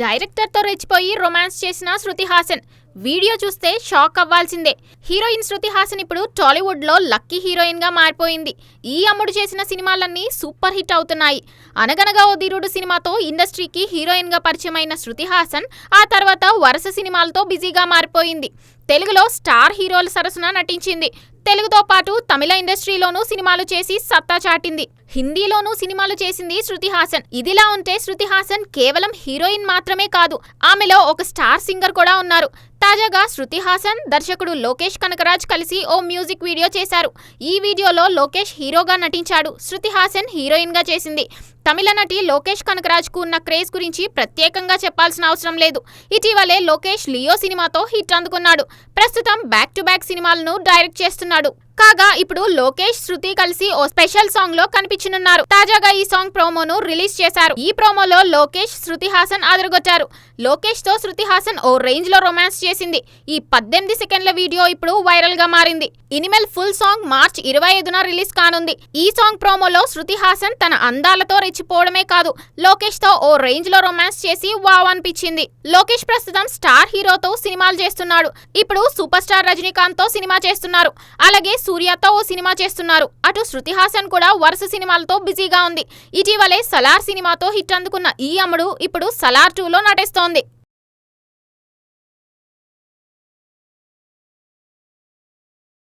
డైరెక్టర్తో రెచ్చిపోయి రొమాన్స్ చేసిన శృతి హాసన్. వీడియో చూస్తే షాక్ అవ్వాల్సిందే. హీరోయిన్ శృతి హాసన్ ఇప్పుడు టాలీవుడ్లో లక్కీ హీరోయిన్గా మారిపోయింది. ఈ అమ్ముడు చేసిన సినిమాలన్నీ సూపర్ హిట్ అవుతున్నాయి. అనగనగా ఓ ధీరుడు సినిమాతో ఇండస్ట్రీకి హీరోయిన్గా పరిచయమైన శృతి హాసన్ ఆ తర్వాత వరుస సినిమాలతో బిజీగా మారిపోయింది. తెలుగులో స్టార్ హీరోల సరసన నటించింది. తెలుగుతో పాటు తమిళ ఇండస్ట్రీలోనూ సినిమాలు చేసి సత్తా చాటింది. హిందీలోనూ సినిమాలు చేసింది శృతి హాసన్. ఇదిలా ఉంటే శృతి హాసన్ కేవలం హీరోయిన్ మాత్రమే కాదు ఆమెలో ఒక స్టార్ సింగర్ కూడా ఉన్నారు. తాజాగా శృతి హాసన్ దర్శకుడు లోకేష్ కనకరాజ్ కలిసి ఓ మ్యూజిక్ వీడియో చేశారు. ఈ వీడియోలో లోకేష్ హీరోగా నటించాడు. శృతి హాసన్ హీరోయిన్గా చేసింది. తమిళ నటి లోకేష్ కనకరాజ్కు ఉన్న క్రేజ్ గురించి ప్రత్యేకంగా చెప్పాల్సిన అవసరం లేదు. ఇటీవలే లోకేష్ లియో సినిమాతో హిట్ అందుకున్నాడు. ప్రస్తుతం బ్యాక్ టు బ్యాక్ సినిమాలను డైరెక్ట్ చేస్తున్నాడు. కాగా ఇప్పుడు లోకేష్ శృతి కలిసి ఓ స్పెషల్ సాంగ్లో కనిపించనున్నారు. తాజాగా ఈ సాంగ్ ప్రోమోను రిలీజ్ చేశారు. ఈ ప్రోమోలో లోకేష్ శృతి హాసన్ అదరగొచ్చారు లోకేష్తో శృతి హాసన్ ఓ రేంజ్లో రొమాన్స్ చేసింది. ఈ పద్దెనిమిది సెకండ్ల వీడియో ఇప్పుడు వైరల్గా మారింది. ఇనిమెల్ ఫుల్ సాంగ్ మార్చ్ ఇరవై ఐదున రిలీజ్ కానుంది. ఈ సాంగ్ ప్రోమోలో శృతి హాసన్ తన అందాలతో రెచ్చిపోవడమే కాదు లోకేష్తో ఓ రేంజ్లో రొమాన్స్ చేసి వావ్ అనిపించింది. లోకేష్ ప్రస్తుతం స్టార్ హీరోతో సినిమాలు చేస్తున్నాడు. ఇప్పుడు సూపర్ స్టార్ రజనీకాంత్తో సినిమా చేస్తున్నారు. అలాగే సూర్యతో ఓ సినిమా చేస్తున్నారు. అటు శృతి హాసన్ కూడా వరుస సినిమాలతో బిజీగా ఉంది. ఇటీవలే సలార్ సినిమాతో హిట్ అందుకున్న ఈ అమ్ముడు ఇప్పుడు సలార్ టూలో నటిస్తోంది.